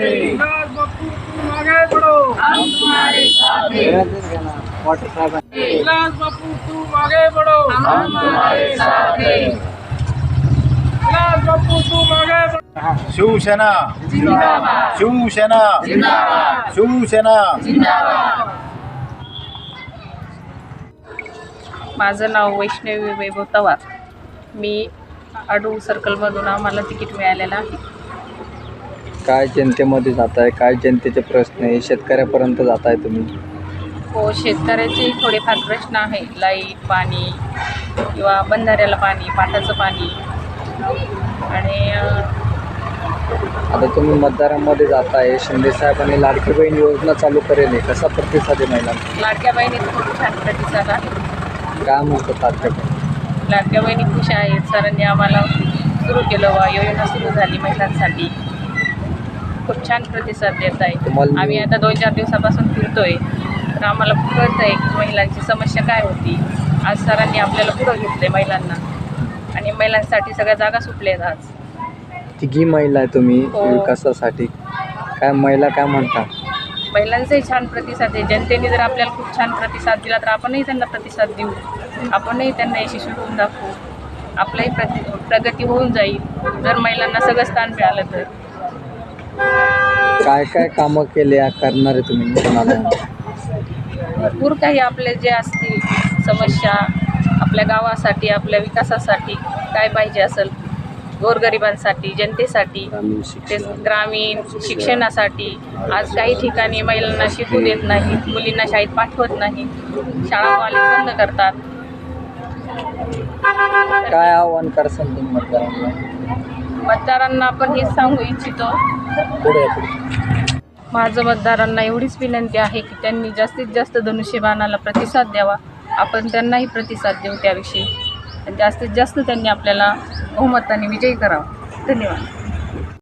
विलास बापू तुम विलास बापू शिवसेना. शिवसेना. शिवसेना. माझं नाव वैष्णवी वैभव तवार. मी अडू सर्कलमधून आम्हाला तिकीट मिळालेलं आहे. काय जनतेमध्ये जात आहे काय जनतेचे प्रश्न आहे शेतकऱ्यापर्यंत जात आहे तुम्ही? हो शेतकऱ्याचे थोडेफार प्रश्न आहे. लाइट पाणी किंवा बंधाऱ्याला पाणी पाटाचं पाणी आणि आता तुम्ही मतदारांमध्ये जात आहे शिंदे साहेबांनी लाडकी बहीण योजना चालू करेल आहे कसा प्रतिसाद आहे महिलांना? लाडक्या बहिणीत खूप छान प्रतिसाद आहे. काय म्हणतात तात्या लाडक्या बहिणी खुश आहेत. सरांनी आम्हाला सुरू केलं वा योजना सुरू झाली महिलांसाठी. खूप छान प्रतिसाद देत आहे. आम्ही आता दोन चार दिवसापासून फिरतोय. तर आम्हाला कळतं आहे की महिलांची समस्या काय होती. आज सरांनी आपल्याला पुढं घेतलं महिलांना. आणि महिलांसाठी सगळ्या जागा सुटल्या आहेत आज तिघी महिला आहे तुम्ही हो. विकासासाठी. काय महिला काय म्हणतात महिलांचाही छान प्रतिसाद आहे. जनतेने जर आपल्याला खूप छान प्रतिसाद दिला तर आपणही त्यांना प्रतिसाद देऊ. आपणही त्यांना यशस्वी होऊन दाखवू. आपलाही प्रति प्रगती होऊन जाईल. जर महिलांना सगळं स्थान मिळालं तर. काय काय कामं केले करणार आहे तुम्ही कोणाला? भरपूर काही आपले जे असतील समस्या आपल्या गावासाठी आपल्या विकासासाठी काय पाहिजे असेल गोरगरिबांसाठी जनतेसाठी ते ग्रामीण शिक्षणासाठी. आज काही ठिकाणी महिलांना शिकू देत नाही मुलींना शाळेत पाठवत नाही शाळा कॉलेज बंद करतात. काय आव्हान करसाल तुम्ही मतदारांना? मतदारांना आपण हेच सांगू इच्छितो. माझं मतदारांना एवढीच विनंती आहे की त्यांनी जास्तीत जास्त धनुष्यबाणाला प्रतिसाद द्यावा. आपण त्यांनाही प्रतिसाद देऊ त्याविषयी. आणि जास्तीत जास्त त्यांनी आपल्याला बहुमताने विजयी करावा. धन्यवाद.